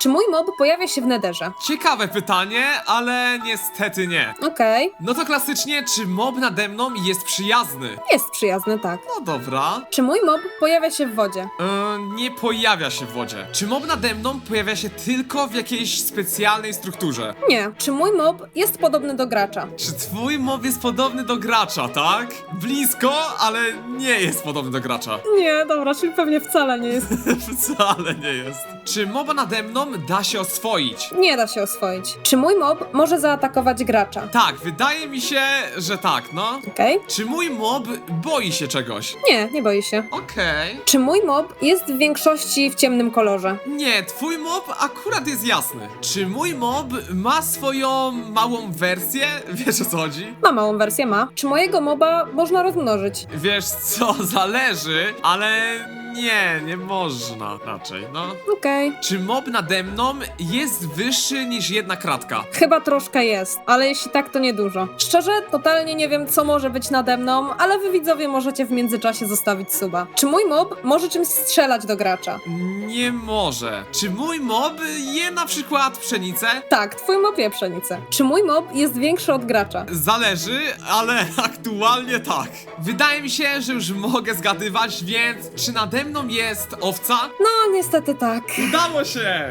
Czy mój mob pojawia się w nederze? Ciekawe pytanie, ale niestety nie. Okej. No to klasycznie, czy mob nade mną jest przyjazny? Jest przyjazny, tak. No dobra. Czy mój mob pojawia się w wodzie? E, nie pojawia się w wodzie. Czy mob nade mną pojawia się tylko w jakiejś specjalnej strukturze? Nie. Czy mój mob jest podobny do gracza? Czy twój mob jest podobny do gracza, tak? Blisko, ale nie jest podobny do gracza. Nie, dobra, czyli pewnie wcale nie jest. Wcale nie jest. Czy moba nade mną da się oswoić? Nie da się oswoić. Czy mój mob może zaatakować gracza? Tak, wydaje mi się, że tak, no. Okej? Czy mój mob boi się czegoś? Nie, nie boi się. Okej. Czy mój mob jest w większości w ciemnym kolorze? Nie, twój mob akurat jest jasny. Czy mój mob ma swoją małą wersję? Wiesz o co chodzi? Ma małą wersję, ma. Czy mojego moba można rozmnożyć? Wiesz co, zależy, ale nie, nie można raczej, no. Okej. Czy mob nade mną jest wyższy niż jedna kratka? Chyba troszkę jest, ale jeśli tak, to niedużo. Szczerze, totalnie nie wiem, co może być nade mną, ale wy widzowie możecie w międzyczasie zostawić suba. Czy mój mob może czymś strzelać do gracza? Nie może. Czy mój mob je na przykład pszenicę? Tak, twój mob je pszenicę. Czy mój mob jest większy od gracza? Zależy, ale aktualnie tak. Wydaje mi się, że już mogę zgadywać, więc czy nade mną jest owca? No, niestety tak. Udało się!